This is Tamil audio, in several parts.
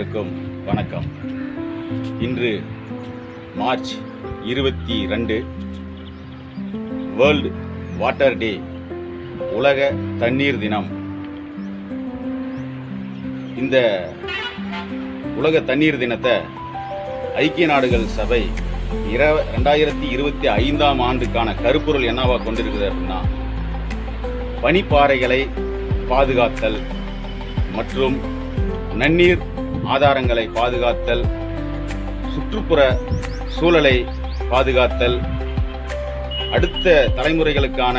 அனைவருக்கும் வணக்கம். இன்று மார்ச் இருபத்தி ரெண்டு வேர்ல்டு வாட்டர் டே உலக தண்ணீர் தினம். இந்த உலக தண்ணீர் தினத்தை ஐக்கிய நாடுகள் சபை இர ரெண்டாயிரத்தி இருபத்தி ஐந்தாம் ஆண்டுக்கான கருப்பொருள் என்னவா கொண்டிருக்குது அப்படின்னா பனிப்பாறைகளை பாதுகாத்தல் மற்றும் நன்னீர் ஆதாரங்களை பாதுகாத்தல் சுற்றுப்புற சூழலை பாதுகாத்தல் அடுத்த தலைமுறைகளுக்கான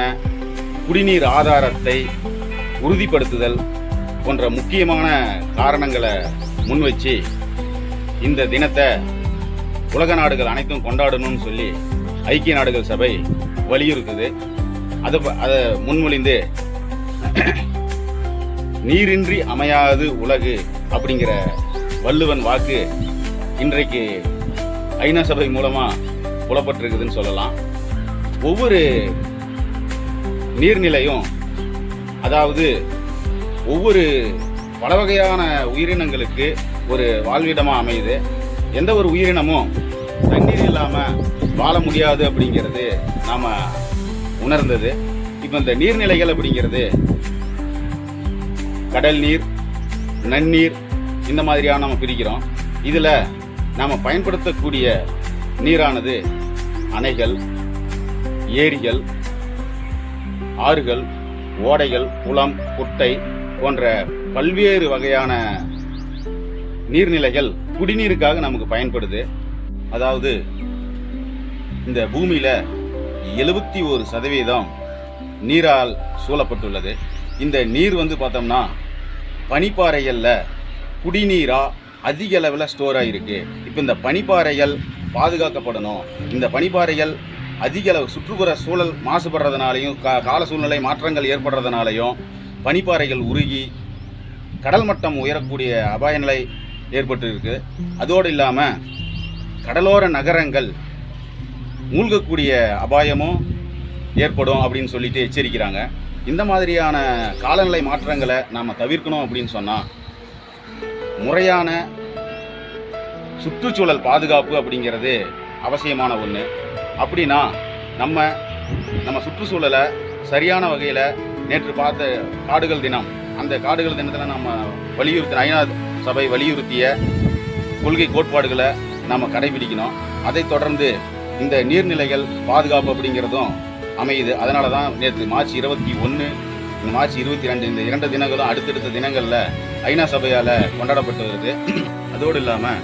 குடிநீர் ஆதாரத்தை உறுதிப்படுத்துதல் போன்ற முக்கியமான காரணங்களை முன்வச்சு இந்த தினத்தை உலக நாடுகள் அனைத்தும் கொண்டாடணும்னு சொல்லி ஐக்கிய நாடுகள் சபை வலியுறுத்துது. அதை அதை முன்மொழிந்து நீரின்றி அமையாது உலகு அப்படிங்கிற வள்ளுவன் வாக்கு இன்றைக்கு ஐநா சபை மூலமாக புலப்பட்டிருக்குதுன்னு சொல்லலாம். ஒவ்வொரு நீர்நிலையும் அதாவது ஒவ்வொரு பல வகையான உயிரினங்களுக்கு ஒரு வாழ்விடமாக அமையுது. எந்த ஒரு உயிரினமும் தண்ணீர் இல்லாமல் வாழ முடியாது அப்படிங்கிறது நாம் உணர்ந்தது. இப்போ இந்த நீர்நிலைகள் அப்படிங்கிறது கடல் நீர் நன்னீர் இந்த மாதிரியாக நம்ம பிரிக்கிறோம். இதில் நாம் பயன்படுத்தக்கூடிய நீரானது அணைகள் ஏரிகள் ஆறுகள் ஓடைகள் குளம் குட்டை போன்ற பல்வேறு வகையான நீர்நிலைகள் குடிநீருக்காக நமக்கு பயன்படுது. அதாவது இந்த பூமியில் எழுபத்தி ஒரு சதவீதம் நீரால் சூழப்பட்டுள்ளது. இந்த நீர் வந்து பார்த்தோம்னா பனிப்பாறைகளில் குடிநீராக அதிக அளவில் ஸ்டோர் ஆகிருக்கு இப்போ இந்த பனிப்பாறைகள் பாதுகாக்கப்படணும். இந்த பனிப்பாறைகள் அதிக அளவு சுற்றுப்புற சூழல் மாசுபடுறதுனாலையும் கா கால சூழ்நிலை மாற்றங்கள் ஏற்படுறதுனாலையும் பனிப்பாறைகள் உருகி கடல் மட்டம் உயரக்கூடிய அபாய நிலை ஏற்பட்டிருக்கு. அதோடு இல்லாமல் கடலோர நகரங்கள் மூழ்கக்கூடிய அபாயமும் ஏற்படும் அப்படின்னு சொல்லிட்டு எச்சரிக்கிறாங்க. இந்த மாதிரியான காலநிலை மாற்றங்களை நாம் தவிர்க்கணும் அப்படின்னு சொன்னால் முறையான சுற்றுச்சூழல் பாதுகாப்பு அப்படிங்கிறது அவசியமான ஒன்று அப்படின்னா நம்ம நம்ம சுற்றுச்சூழலை சரியான வகையில் நேற்று பார்த்த காடுகள் தினம் அந்த காடுகள் தினத்தில் நம்ம வலியுறுத்தின ஐநா சபை வலியுறுத்திய கொள்கை கோட்பாடுகளை நம்ம கடைபிடிக்கணும். அதைத் தொடர்ந்து இந்த நீர்நிலைகள் பாதுகாப்பு அப்படிங்கிறதும் அமையுது. அதனால தான் நேற்று மார்ச் இருபத்தி ஒன்று மார்ச் இருபத்தி ரெண்டு இந்த இரண்டு தினங்களும் அடுத்தடுத்த தினங்களில் ஐநா சபையால் கொண்டாடப்பட்டு வருது. அதோடு இல்லாமல்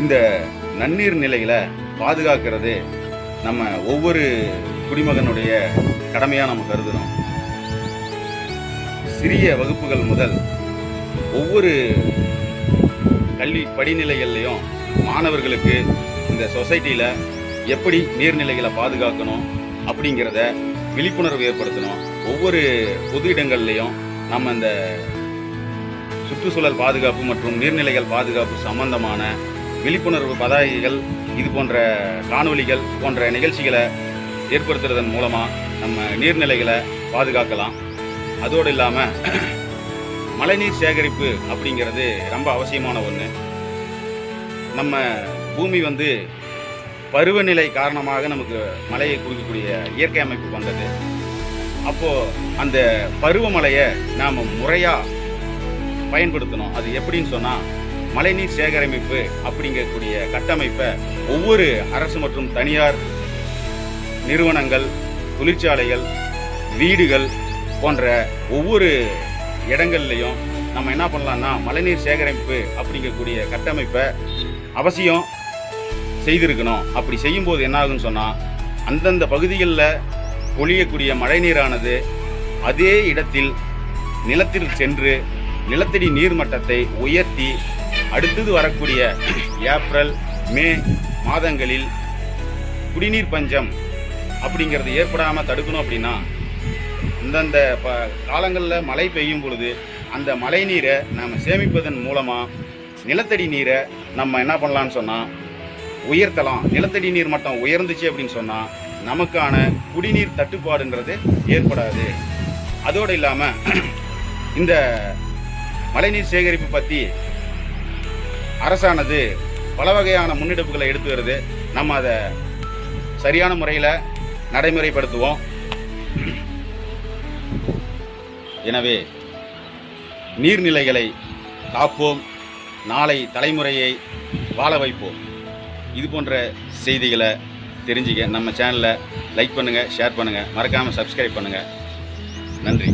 இந்த நன்னீர் நிலைகளை பாதுகாக்கிறது நம்ம ஒவ்வொரு குடிமகனுடைய கடமையாக நம்ம கருதுகிறோம் சிறிய வகுப்புகள் முதல் ஒவ்வொரு கல்வி படிநிலைகள்லையும் மாணவர்களுக்கு இந்த சொசைட்டியில் எப்படி நீர்நிலைகளை பாதுகாக்கணும் அப்படிங்கிறத விழிப்புணர்வு ஏற்படுத்தணும். ஒவ்வொரு பொது இடங்கள்லையும் நம்ம இந்த சுற்றுச்சூழல் பாதுகாப்பு மற்றும் நீர்நிலைகள் பாதுகாப்பு சம்பந்தமான விழிப்புணர்வு பதாகைகள் இது போன்ற காணொளிகள் போன்ற நிகழ்ச்சிகளை ஏற்படுத்துறதன் மூலமாக நம்ம நீர்நிலைகளை பாதுகாக்கலாம். அதோடு இல்லாமல் மழைநீர் சேகரிப்பு அப்படிங்கிறது ரொம்ப அவசியமான ஒன்று நம்ம பூமி வந்து பருவநிலை காரணமாக நமக்கு மலையை குறிக்கக்கூடிய இயற்கை அமைப்பு வந்தது. அப்போது அந்த பருவமழையை நாம் முறையாக பயன்படுத்தணும். அது எப்படின்னு சொன்னால் மழைநீர் சேகரிப்பு அப்படிங்கக்கூடிய கட்டமைப்பை ஒவ்வொரு அரசு மற்றும் தனியார் நிறுவனங்கள் தொழிற்சாலைகள் வீடுகள் போன்ற ஒவ்வொரு இடங்கள்லையும் நம்ம என்ன பண்ணலாம்னா மழைநீர் சேகரிப்பு அப்படிங்கக்கூடிய கட்டமைப்பை அவசியம் செய்திருக்கணும். அப்படி செய்யும்போது என்ன ஆகுன்னு சொன்னால் அந்தந்த பகுதிகளில் பொழியக்கூடிய மழைநீரானது அதே இடத்தில் நிலத்தில் சென்று நிலத்தடி நீர்மட்டத்தை உயர்த்தி அடுத்தது வரக்கூடிய ஏப்ரல் மே மாதங்களில் குடிநீர் பஞ்சம் அப்படிங்கிறது ஏற்படாமல் தடுக்கணும் அப்படின்னா அந்தந்த ப காலங்களில் மழை பெய்யும் பொழுது அந்த மழை நீரை நாம் சேமிப்பதன் மூலமாக நிலத்தடி நீரை நம்ம என்ன பண்ணலான்னு சொன்னால் உயர்த்தலாம். நிலத்தடி நீர் மட்டம் உயர்ந்துச்சு அப்படின்னு சொன்னால் நமக்கான குடிநீர் தட்டுப்பாடுன்றது ஏற்படாது. அதோடு இல்லாமல் இந்த மழைநீர் சேகரிப்பு பற்றி அரசானது பல வகையான முன்னெடுப்புகளை எடுத்து வருது. நம்ம அதை சரியான முறையில் நடைமுறைப்படுத்துவோம். எனவே நீர்நிலைகளை காப்போம். நாளை தலைமுறையை வாழ வைப்போம். இது போன்ற செய்திகளை தெரிஞ்சுக்க நம்ம சேனலை லைக் பண்ணுங்கள் ஷேர் பண்ணுங்கள் மறக்காமல் சப்ஸ்கிரைப் பண்ணுங்கள் நன்றி.